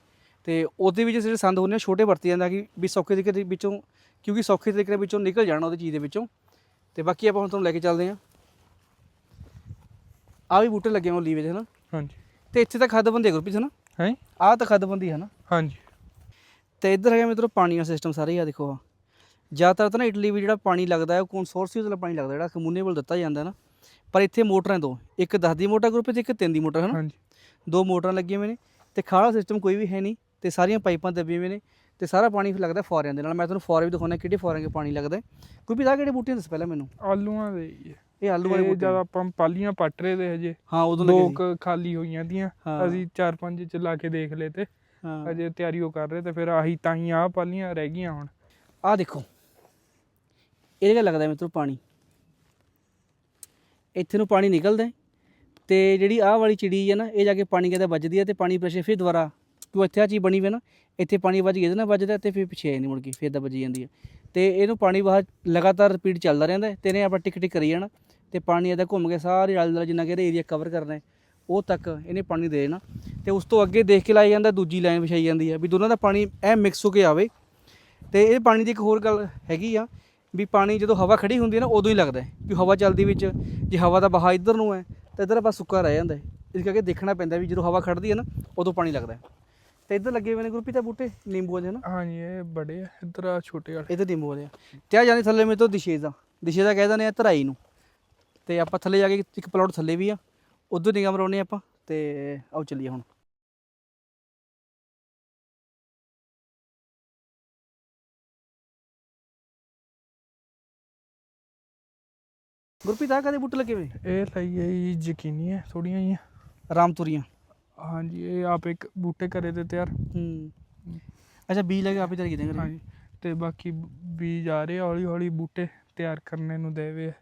ਤੇ ਉਹਦੇ ਵਿੱਚ ਜਿਹੜੇ ਸੰਦ ਹੁੰਦੇ ਆ ਛੋਟੇ ਵਰਤੇ ਜਾਂਦਾ ਕਿ ਵੀ ਸੌਖੇ ਤਰੀਕੇ ਦੇ ਵਿੱਚੋਂ ਕਿਉਂਕਿ ਸੌਖੇ ਤਰੀਕੇ ਦੇ ਵਿੱਚੋਂ ਨਿਕਲ ਜਾਣਾ ਉਹਦੀ ਚੀਜ਼ ਦੇ ਵਿੱਚੋਂ। ਤੇ ਬਾਕੀ ਆਪਾਂ ਹੁਣ ਤੁਹਾਨੂੰ ਲੈ ਕੇ ਚੱਲਦੇ ਹਾਂ। ਆ ਵੀ ਬੂਟੇ ਲੱਗੇ ਹੋਏ ਲੀਵੇ ਦੇ ਹਨਾ? ਹਾਂਜੀ। ਤੇ ਇੱਥੇ ਤਾਂ ਖੱਦਬੰਦੀ ਗੁਰਪ੍ਰੀਤ ਹਨਾ? ਹੈ? ਆਹ ਤਾਂ ਖੱਦਬੰਦੀ ਹੈ ਨਾ ਹਾਂਜੀ। ਤੇ ਇੱਧਰ ਹੈਗਾ ਮਿੱਤਰੋ ਪਾਣੀ ਦਾ ਸਿਸਟਮ ਸਾਰੇ ਆ ਦੇਖੋ ਆ ਜ਼ਿਆਦਾਤਰ ਤਾਂ ਨਾ ਇਟਲੀ ਵੀ ਜਿਹੜਾ ਪਾਣੀ ਲੱਗਦਾ ਹੈ ਉਹ ਕੰਸੋਰਸੀਅਮ ਵਾਲਾ ਪਾਣੀ ਲੱਗਦਾ ਜਿਹੜਾ ਕਮਿਊਨੇਬਲ ਦਿੱਤਾ ਜਾਂਦਾ ਨਾ। ਪਰ ਇੱਥੇ ਮੋਟਰਾਂ ਦੋ ਇੱਕ 10 ਦੀ ਮੋਟਰ ਗਰੁੱਪ ਤੇ ਇੱਕ 3 ਦੀ ਮੋਟਰ ਹਨਾ ਹਾਂਜੀ। ਦੋ ਮੋਟਰਾਂ ਲੱਗੀਆਂ ਹੋਈਆਂ ਨੇ ਤੇ ਖਾਲਾ ਸਿਸਟਮ ਕੋਈ ਵੀ ਹੈ ਨਹੀਂ ਤੇ ਸਾਰੀਆਂ ਪਾਈਪਾਂ ਦੱਬੀਆਂ ਹੋਈਆਂ ਨੇ ਤੇ ਸਾਰਾ ਪਾਣੀ ਫਿਰ ਲੱਗਦਾ ਫੁਆਰਿਆਂ ਦੇ ਨਾਲ। ਮੈਂ ਤੁਹਾਨੂੰ ਫੁਆਰੇ ਵੀ ਦਿਖਾਉਣਾ ਕਿਹੜੇ ਫੁਆਰਿਆਂ 'ਚ ਪਾਣੀ ਲੱਗਦਾ ਕੋਈ ਵੀ ਆ ਕਿਹੜੇ ਬੂਟੇ ਦੱਸ ਪਹਿਲਾਂ ਮੈਨੂੰ। ਆਲੂਆਂ ਦੇ ਹੀ ਹੈ। ਇਹ ਆਲੂ ਵਾਲੇ ਬੂਟੇ ਜਦ। ਆਪਾਂ ਪਾਲੀਆਂ ਪੱਟ ਰਹੇ ਦੇ ਹਜੇ ਹਾਂ ਉਦੋਂ ਲੱਗੇ ਦੋ ਸੀ। ਕੁ ਖਾਲੀ ਹੋਈਆਂ ਦੀਆਂ। ਅਸੀਂ ਚਾਰ ਪੰਜ ਚ ਲਾ ਕੇ ਦੇਖ ਲਏ ਤੇ ਹਾਂ। ਅਜੇ ਤਿਆਰੀ ਉਹ ਕਰ ਰਹੇ ਤੇ ਫਿਰ ਆਹੀ ਤਾਂ ਹੀ ਆਹ ਪਾਲੀਆਂ ਰਹਿ ਗਈਆਂ ਹੁਣ। ਆਹ ਦੇਖੋ। ਇਹਦੇ ਨਾਲ ਲੱਗਦਾ ਮਿੱਤਰੋ ਪਾਣੀ। ਇੱਥੇ ਨੂੰ ਪਾਣੀ ਨਿਕਲਦਾ ਤੇ ਜਿਹੜੀ ਆਹ ਵਾਲੀ ਚਿੜੀ ਹੈ ਨਾ, ਇਹ ਜਾ ਕੇ ਪਾਣੀ ਕਹਿੰਦਾ ਵੱਜਦੀ ਹੈ ਤੇ ਪਾਣੀ ਪਿੱਛੇ ਫਿਰ ਦੁਬਾਰਾ ਕਿਉਂ ਇੱਥੇ ਆ ਚੀਜ਼ ਬਣੀ ਹੋਈ ਨਾ, ਇੱਥੇ ਪਾਣੀ ਵੱਜ ਗਿਆ ਇਹਦੇ ਨਾਲ ਵੱਜਦਾ ਤੇ ਫਿਰ ਪਿੱਛੇ ਨਹੀਂ ਮੁੜ ਕੇ, ਫਿਰ ਤਾਂ ਵੱਜੀ ਜਾਂਦੀ ਹੈ ਤੇ ਇਹਨੂੰ ਪਾਣੀ ਬਾਹਰ ਲਗਾਤਾਰ ਰਿਪੀਟ ਚੱਲਦਾ ਰਹਿੰਦਾ ਹੈ ਤੇ ਇਹਨੇ ਆਪਾਂ ਟਿਕ ਟਿਕ ਕਰੀ ਜਾਣਾ, ਤੇ ਪਾਣੀ ਇਹਦਾ ਘੁੰਮ ਕੇ ਸਾਰੇ ਆਲੇ ਦੁਆਲੇ ਜਿੰਨਾ ਕਿ ਇਹਦਾ ਏਰੀਆ ਕਵਰ ਕਰਨਾ ਹੈ, ਉਹ ਤੱਕ ਇਹਨੇ ਪਾਣੀ ਦੇ ਦੇਣਾ। ਤੇ ਉਸ ਤੋਂ ਅੱਗੇ ਦੇਖ ਕੇ ਲਾਈ ਜਾਂਦਾ, ਦੂਜੀ ਲਾਈਨ ਵਿਛਾਈ ਜਾਂਦੀ ਹੈ ਵੀ ਦੋਨਾਂ ਦਾ ਪਾਣੀ ਐ ਮਿਕਸ ਹੋ ਕੇ ਆਵੇ। ਤੇ ਇਹ ਪਾਣੀ ਦੀ ਇੱਕ ਹੋਰ ਗੱਲ ਹੈਗੀ ਆ, ਵੀ ਪਾਣੀ ਜਦੋਂ ਹਵਾ ਖੜੀ ਹੁੰਦੀ ਹੈ ਨਾ, ਉਦੋਂ ਹੀ ਲੱਗਦਾ ਹੈ, ਵੀ ਹਵਾ ਚੱਲਦੀ ਵਿੱਚ, ਜੇ ਹਵਾ ਦਾ ਬਹਾ ਇੱਧਰ ਨੂੰ ਹੈ ਤਾਂ ਇੱਧਰ ਆਪਾਂ ਸੁੱਕਾ ਰਹਿ ਜਾਂਦਾ ਹੈ। ਇਸ ਕਰਕੇ ਦੇਖਣਾ ਪੈਂਦਾ ਵੀ ਜਦੋਂ ਹਵਾ ਖੜਦੀ ਹੈ ਨਾ ਉਦੋਂ ਪਾਣੀ ਲੱਗਦਾ ਹੈ। ਤੇ ਇੱਧਰ ਲੱਗੇ ਹੋਏ ਨੇ ਗੁਰਪ੍ਰੀਤ ਆ ਬੂਟੇ ਨਿੰਬੂਆਂ ਦੇ ਨਾ ਹਾਂਜੀ ਇਹ ਬੜੇ ਆ ਇੱਧਰ ਆ ਛੋਟੇ ਵਾਲੇ। ਇੱਧਰ ਨਿੰਬੂ ਵਾਲੇ ਆ। ਤੇ ਆ ਜਾਂਦੇ ਥੱਲੇ ਮੇਰੇ ਤੋਂ ਦਿਸ਼ੇਜ਼ਾ ਦਿਸ਼ੇਜ਼ਾ ਕਹਿ ਦਿੰਦੇ ਆ ਧਰਾਈ ਨੂੰ। ਤੇ ਆਪਾਂ ਥੱਲੇ ਜਾ ਕੇ ਇੱਕ ਪਲਾਟ ਥੱਲੇ ਵੀ ਆ। ਉਧਰ ਨਿਗਾਹ ਮਰਾਉਨੇ ਆਪਾਂ। ਤੇ ਆਓ ਚੱਲੀਏ ਹੁਣ। ਗੁਰਪ੍ਰੀਤ ਆ ਕਦੇ ਬੂਟੇ ਲੱਗੇ ਹੋਏ? ਇਹ ਲਈ ਹੈ ਜੀ ਯਕੀਨੀ ਹੈ ਥੋੜੀਆਂ ਜਿਹੀਆਂ। ਰਾਮਤੁਰੀਆਂ। ਹਾਂਜੀ ਇਹ ਆਪ ਇੱਕ ਬੂਟੇ ਕਰੇ ਤੇ ਤਿਆਰ। ਹੂੰ। ਅੱਛਾ ਬੀਜ ਲੈ ਕੇ ਆਪੇ ਤਰ ਗਏ ਹਾਂਜੀ ਤੇ ਬਾਕੀ ਬੀਜ ਆ ਰਹੇ ਹੌਲੀ ਹੌਲੀ ਬੂਟੇ ਤਿਆਰ ਕਰਨੇ ਨੂੰ ਦੇਵੇ।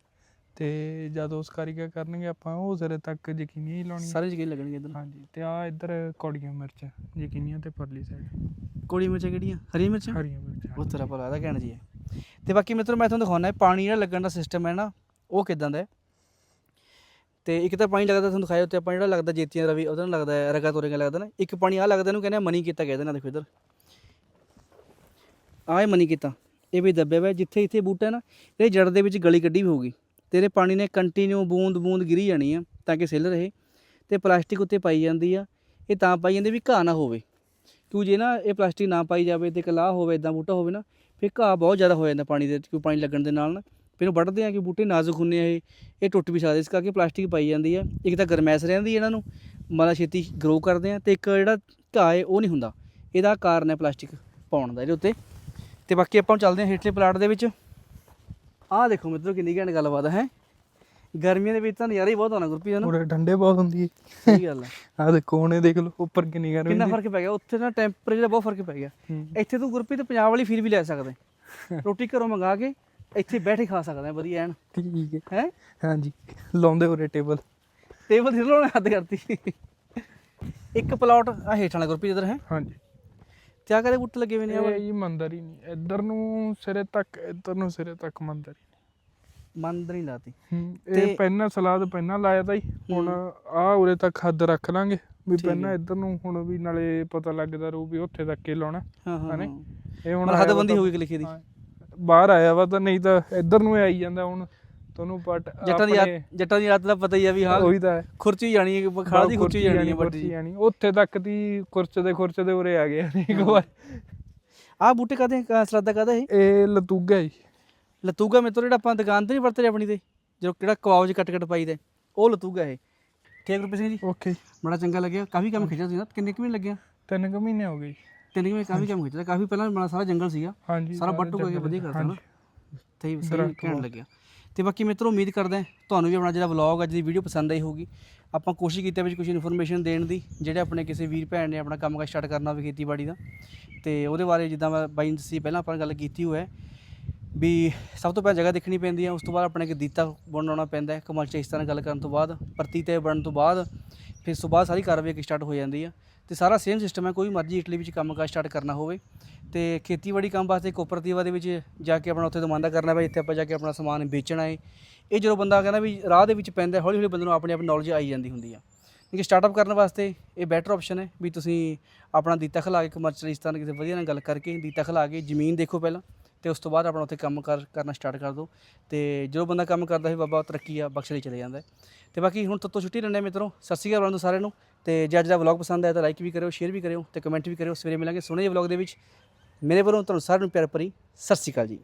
ਤੇ ਜਦ ਉਸ ਕਾਰੀਗਰ ਕਰਨਗੇ ਆਪਾਂ ਉਹ ਸਿਰੇ ਤੱਕ ਯਕੀਨੀ ਹੀ ਲਾਉਣੀ। ਸਾਰੇ ਜਗੇ ਲੱਗਣਗੇ ਇਧਰ। ਹਾਂਜੀ ਤੇ ਆ ਇੱਧਰ ਕੌੜੀਆਂ ਮਿਰਚਾਂ ਯਕੀਨੀਆਂ ਤੇ ਪਰਲੀ ਸਾਈਡ ਕੋੜੀ ਮਿਰਚਾਂ ਕਿਹੜੀਆਂ? ਹਰੀ ਮਿਰਚਾਂ? ਹਰੀਆਂ ਮਿਰਚਾਂ ਉਸ ਤਰ੍ਹਾਂ ਭਲਾ ਕਹਿਣਾ ਜੀ ਹੈ। ਤੇ ਬਾਕੀ ਮਿੱਤਰੋ ਮੈਂ ਤੁਹਾਨੂੰ ਦਿਖਾਉਣਾ ਹੈ ਪਾਣੀ ਜਿਹੜਾ ਲੱਗਣ ਦਾ ਸਿਸਟਮ ਹੈ ਨਾ ਉਹ ਕਿਦਾਂ ਦਾ ਹੈ? ਤੇ ਇੱਕ ਤਾਂ ਪਾਣੀ ਲੱਗਦਾ ਤੁਹਾਨੂੰ ਦਿਖਾਇਆ ਉੱਤੇ ਆਪਾਂ ਜਿਹੜਾ ਲੱਗਦਾ ਜੇਤੀਆਂ ਦਾ ਵੀ, ਉਹਦਾ ਨਾਲ ਲੱਗਦਾ ਹੈ, ਰਗਾ ਤੋਰੇ ਲੱਗਦਾ ਨਾ। ਇੱਕ ਪਾਣੀ ਆ ਲੱਗਦਾ ਇਹਨੂੰ ਕਹਿੰਦੇ ਮਨੀ ਕੀਤਾ, ਕਹਿੰਦੇ ਨਾ ਦੇਖੋ ਇਧਰ। ਆਹ ਇਹ ਮਨੀ ਕੀਤਾ। ਇਹ ਵੀ ਦੱਬਿਆ ਹੋਇਆ, ਜਿੱਥੇ ਇੱਥੇ ਬੂਟਾ ਹੈ ਨਾ, ਇਹ ਜੜ ਦੇ ਵਿੱਚ ਗਲੀ ਕੱਢੀ ਵੀ ਹੋਊਗੀ। ਤੇਰੇ ਪਾਣੀ ਨੇ ਕੰਟੀਨਿਊ ਬੂੰਦ ਬੂੰਦ ਗਿਰੀ ਜਾਣੀ ਆ, ਤਾਂ ਕਿ ਸਿੱਲ ਰਹੇ। ਤੇ ਪਲਾਸਟਿਕ ਉੱਤੇ ਪਾਈ ਜਾਂਦੀ ਆ, ਇਹ ਤਾਂ ਪਾਈ ਜਾਂਦੀ ਵੀ ਘਾਹ ਨਾ ਹੋਵੇ। ਕਿਉਂ ਜੇ ਨਾ ਇਹ ਪਲਾਸਟਿਕ ਨਾ ਪਾਈ ਜਾਵੇ ਤੇ ਕਲਾਹ ਹੋਵੇ ਇਦਾਂ ਬੂਟਾ ਹੋਵੇ ਨਾ, ਫਿਰ ਘਾਹ ਬਹੁਤ ਜ਼ਿਆਦਾ ਹੋ ਜਾਂਦਾ ਪਾਣੀ ਦੇ, ਕਿਉਂ ਪਾਣੀ ਲੱਗਣ ਦੇ ਨਾਲ ਨਾ। ਫਿਰ ਇਹਨੂੰ ਵੱਢਦੇ ਆ ਕਿ ਬੂਟੇ ਨਾਜ਼ੁਕ ਹੁੰਦੇ ਆ ਇਹ। ਇਹ ਟੁੱਟ ਵੀ ਸਕਦੇ ਇਸ ਕਰਕੇ ਪਲਾਸਟਿਕ ਪਾਈ ਜਾਂਦੀ ਆ। ਇੱਕ ਤਾਂ ਗਰਮੈਸ਼ ਰਹਿੰਦੀ ਇਹਨਾਂ ਨੂੰ ਮਾਲਾ ਛੇਤੀ ਗਰੋ ਕਰਦੇ ਆ ਤੇ ਇੱਕ ਜਿਹੜਾ ਘਾਹ ਹੈ ਉਹ ਨਹੀਂ ਹੁੰਦਾ। ਇਹਦਾ ਕਾਰਨ ਹੈ ਪਲਾਸਟਿਕ ਪਾਉਣ ਦਾ ਇਹਦੇ ਉੱਤੇ। ਤੇ ਬਾਕੀ ਆਪਾਂ ਚੱਲਦੇ ਹਾਂ ਹੇਠਲੇ ਪਲਾਟ ਦੇ ਵਿੱਚ। ਆਹ ਦੇਖੋ ਮਿੱਤਰੋ ਕਿੰਨੀ ਘੈਂਟ ਗੱਲਬਾਤ ਹੈ। ਗਰਮੀਆਂ ਦੇ ਵਿੱਚ ਤਾਂ ਨਜ਼ਾਰਾ ਹੀ ਬਹੁਤ ਆਉਣਾ ਗੁਰਪ੍ਰੀਤ ਹੈ ਨਾ। ਉਰੇ ਠੰਡੇ ਬਹੁਤ ਹੁੰਦੀ ਹੈ ਸਹੀ ਗੱਲ ਹੈ ਆ ਦੇਖੋ ਹੁਣੇ ਦੇਖ ਲਓ ਉੱਪਰ ਕਿੰਨੀ ਗਰਮੀ ਕਿੰਨਾ ਫ਼ਰਕ ਪੈ ਗਿਆ ਉੱਥੇ ਨਾ ਟੈਂਪਰੇਚਰ ਦਾ ਬਹੁਤ ਫ਼ਰਕ ਪੈ ਗਿਆ। ਇੱਥੇ ਤੂੰ ਗੁਰਪ੍ਰੀਤ ਪੰਜਾਬ ਵਾਲੀ ਫੀਲ ਵੀ ਲੈ ਸਕਦਾ। [LAUGHS] ਰੋਟੀ ਘਰੋਂ ਮੰਗਾ ਕੇ ਇੱਥੇ ਬੈਠ ਕੇ ਖਾ ਸਕਦਾ ਵਧੀਆ ਐਨ। ਠੀਕ ਹੈ। ਹੈ? ਹਾਂਜੀ ਲਾਉਂਦੇ ਉਰੇ ਟੇਬਲ। ਟੇਬਲ ਤੇ ਲਾਉਣਾ ਹੱਦ ਕਰਤੀ। ਇੱਕ ਪਲਾਟ ਆ ਹੇਠਾਂ ਵਾਲਾ ਗੁਰਪ੍ਰੀਤ ਇਧਰ ਹੈ। ਹਾਂਜੀ। ਤੇ ਆ ਕਰੇ ਬੁੱਟ ਲੱਗੇ ਹੋਏ ਨੇ ਆ ਇਹ ਜੀ ਮੰਦਰ ਹੀ ਨਹੀਂ। ਇੱਧਰ ਨੂੰ ਸਿਰੇ ਤੱਕ ਇੱਧਰ ਨੂੰ ਸਿਰੇ ਤੱਕ ਮੰਦਰ ਹੀ ਨਹੀਂ। ਲਾਤੀ। ਹੂੰ ਤੇ- ਇਹ ਪਹਿਲਾਂ ਸਲਾਦ ਪਹਿਲਾਂ ਲਾਇਆ ਤਾ ਜੀ। ਹੁਣ ਆ ਉਰੇ ਤੱਕ ਹੱਦ ਰੱਖ ਲਾਂਗੇ। ਵੀ ਠੀਕ ਪਹਿਲਾਂ। ਇੱਧਰ ਨੂੰ ਹੁਣ ਵੀ ਨਾਲੇ ਪਤਾ ਲੱਗਦਾ ਰਹੂ ਵੀ ਉੱਥੇ ਤੱਕ ਹੀ ਲਾਉਣਾ। ਹਾਂ ਹਾਂ ਹਨੇ? ਇਹ ਹੁਣ ਮਤਲਬ ਆਇਆ ਹੱਦਬੰਦੀ ਹੋ ਗਈ ਲਿਖੀ ਦੀ। ਹਾਂ, ਬਾਹਰ ਆਇਆ ਵਾ ਤਾਂ ਨਹੀਂ ਤਾਂ ਇੱਧਰ ਨੂੰ ਹੀ ਆਈ ਜਾਂਦਾ ਹੁਣ ਤੁਹਾਨੂੰ ਪਟ ਜੱਟਾਂ ਦੀ ਆਦਤ ਜੱਟਾਂ ਦੀ ਆਦਤ ਦਾ ਪਤਾ ਹੀ ਆ ਵੀ ਹਾਂ ਉਹੀ ਤਾਂ ਹੈ। ਖੁਰਚੀ ਜਾਣੀ ਹੈ ਖਾਲ ਦੀ ਖੁਰਚੀ ਜਾਣੀ ਹੈ ਵੱਡੀ। ਜਾਣੀ। ਉੱਥੇ ਤੱਕ ਦੀ ਕੁਰਚ ਦੇ ਖੁਰਚ ਦੇ ਉਰੇ ਆ ਗਿਆ ਇੱਕ ਵਾਰ। ਆ ਬੂਟੇ ਕਾਦੇ ਸਲਾਦਾ ਕਾਦਾ ਇਹ? ਇਹ ਲਤੂਗਾ ਜੀ। ਲਤੂਗਾ ਮੇਤੋਂ ਜਿਹੜਾ ਆਪਾਂ ਦੁਕਾਨ ਤੇ ਨਹੀਂ ਵਰਤਦੇ ਆਪਣੀ ਤੇ ਜਦੋਂ ਕਿਹੜਾ ਕਵਾਬ ਚ ਕੱਟ ਕੱਟ ਪਾਈਦਾ ਉਹ ਲਤੂਗਾ ਇਹ। ਠੀਕ ਹੈ ਗੁਰਪ੍ਰੀਤ ਸਿੰਘ ਜੀ? ਓਕੇ। ਬੜਾ ਚੰਗਾ ਲੱਗਿਆ। ਕਾਫੀ ਕੰਮ ਖਿੱਚਿਆ ਸੀ ਨਾ ਕਿੰਨੇ ਕੁ ਮਹੀਨੇ ਲੱਗਿਆ ਤਿੰਨ ਕੁ ਮਹੀਨੇ ਹੋ ਗਏ ਜੀ। ਤਿੰਨ ਕੁ ਮਹੀਨੇ ਕਾਫੀ ਕੰਮ ਖਿੱਚਿਆ ਕਾਫੀ ਪਹਿਲਾਂ ਬੜਾ ਸਾਰਾ ਜੰਗਲ ਸੀਗਾ। ਹਾਂਜੀ ਸਾਰਾ ਸਾਰੇ ਬੱਟੂ ਕਰਕੇ ਵਧੀਆ ਕਰਤਾ ਨਾ। ਹਾਂਜੀ। ਸਹੀ ਕਹਿਣ। ਲੱਗਿਆ। ਤੇ ਬਾਕੀ ਮਿੱਤਰੋ ਉਮੀਦ ਕਰਦਾ ਤੁਹਾਨੂੰ ਵੀ ਆਪਣਾ ਜਿਹੜਾ ਵਲੌਗ ਅੱਜ ਦੀ ਵੀਡੀਓ ਪਸੰਦ ਆਈ ਹੋਊਗੀ। ਆਪਾਂ ਕੋਸ਼ਿਸ਼ ਕੀਤੀ ਵਿੱਚ ਕੁਝ ਇਨਫੋਰਮੇਸ਼ਨ ਦੇਣ ਦੀ ਜਿਹੜੇ ਆਪਣੇ ਕਿਸੇ ਵੀਰ ਭੈਣ ਨੇ ਆਪਣਾ ਕੰਮ ਸਟਾਰਟ ਕਰਨਾ ਹੋਵੇ ਖੇਤੀਬਾੜੀ ਦਾ। ਤੇ ਉਹਦੇ ਬਾਰੇ ਜਿੱਦਾਂ ਮੈਂ ਬਾਈ ਸੀ ਪਹਿਲਾਂ ਆਪਾਂ ਗੱਲ ਕੀਤੀ ਹੋਇਆ ਹੈ ਵੀ ਸਭ ਤੋਂ ਪਹਿਲਾਂ ਜਗ੍ਹਾ ਦੇਖਣੀ ਪੈਂਦੀ ਹੈ ਉਸ ਤੋਂ ਬਾਅਦ ਆਪਣੇ ਇੱਕ ਦਿੱਤਾ ਬਣਾਉਣਾ ਪੈਂਦਾ ਹੈ। ਕਮਰਚ ਇਸ ਤਰ੍ਹਾਂ ਗੱਲ ਕਰਨ ਤੋਂ ਬਾਅਦ ਪ੍ਰਤੀ ਤੇ ਬਣਨ ਤੋਂ ਬਾਅਦ ਫਿਰ ਉਸ ਤੋਂ ਬਾਅਦ ਸਾਰੀ ਕਾਰਵਾਈ ਇੱਕ ਸਟਾਰਟ ਹੋ ਜਾਂਦੀ ਹੈ। ਤੇ ਸਾਰਾ ਸੇਮ ਸਿਸਟਮ ਹੈ, ਕੋਈ ਮਰਜ਼ੀ ਇਟਲੀ ਵਿੱਚ ਕੰਮਕਾਜ ਸਟਾਰਟ ਕਰਨਾ ਹੋਵੇ। ਤੇ ਖੇਤੀਬਾੜੀ ਕੰਮ ਵਾਸਤੇ ਕੋਆਪਰੇਟਿਵਾ ਦੇ ਵਿੱਚ ਜਾ ਕੇ ਆਪਣਾ ਉੱਥੇ ਦਮਾਂਦਾ ਕਰਨਾ ਪਏ ਇੱਥੇ ਆਪਾਂ ਜਾ ਕੇ ਆਪਣਾ ਸਮਾਨ ਵੇਚਣਾ ਹੈ। ਇਹ ਜਦੋਂ ਬੰਦਾ ਕਹਿੰਦਾ ਵੀ ਰਾਹ ਦੇ ਵਿੱਚ ਪੈਂਦਾ ਹੌਲੀ ਹੌਲੀ ਬੰਦੇ ਨੂੰ ਆਪਣੀ ਆਪ ਨੌਲੇਜ ਆਈ ਜਾਂਦੀ ਹੁੰਦੀ ਆ। ਕਿ ਸਟਾਰਟਅਪ ਕਰਨ ਵਾਸਤੇ ਇਹ ਬੈਟਰ ਆਪਸ਼ਨ ਹੈ ਵੀ ਤੁਸੀਂ ਆਪਣਾ ਦੀਤਾ ਖਲਾ ਕੇ ਕਮਰਸ਼ਲ ਇਸ ਤਰ੍ਹਾਂ ਕਿਸੇ ਵਧੀਆ ਨਾਲ ਗੱਲ ਕਰਕੇ ਦੀਤਾ ਖਲਾ ਕੇ ਜ਼ਮੀਨ ਦੇਖੋ ਪਹਿਲਾਂ। ਤੇ ਉਸ ਤੋਂ ਬਾਅਦ ਆਪਣਾ ਉੱਥੇ ਕੰਮ ਕਰ, ਕਰਨਾ ਸਟਾਰਟ ਕਰ ਦਿਓ। ਤੇ ਜਦੋਂ ਬੰਦਾ ਕੰਮ ਕਰਦਾ ਹੈ ਬਾਬਾ ਤਰੱਕੀ ਆ, ਬਖਸ਼ ਲਈ ਚਲੇ ਜਾਂਦਾ ਹੈ। ਤੇ ਬਾਕੀ ਹੁਣ ਤੱਤੋਂ ਛੁੱਟੀ ਲੈਣੇ ਮਿੱਤਰੋ। ਸਤਿ ਸ਼੍ਰੀ ਅਕਾਲ ਬੁਲਾਉਂਦਾ ਸਾਰਿਆਂ ਨੂੰ। ਤੇ ਜੇ ਅੱਜ ਦਾ ਵਲੌਗ ਪਸੰਦ ਆਇਆ ਤਾਂ ਲਾਈਕ ਵੀ ਕਰਿਓ ਸ਼ੇਅਰ ਵੀ ਕਰਿਓ ਤੇ ਕਮੈਂਟ ਵੀ ਕਰਿਓ। ਸਵੇਰੇ ਮਿਲਾਂਗੇ ਸੋਹਣੇ ਜਿਹੇ ਵਲੌਗ ਦੇ ਵਿੱਚ। ਮੇਰੇ ਵੱਲੋਂ ਤੁਹਾਨੂੰ ਸਾਰਿਆਂ ਨੂੰ ਪਿਆਰ ਭਰੀ ਸਤਿ ਸ਼੍ਰੀ ਅਕਾਲ ਜੀ।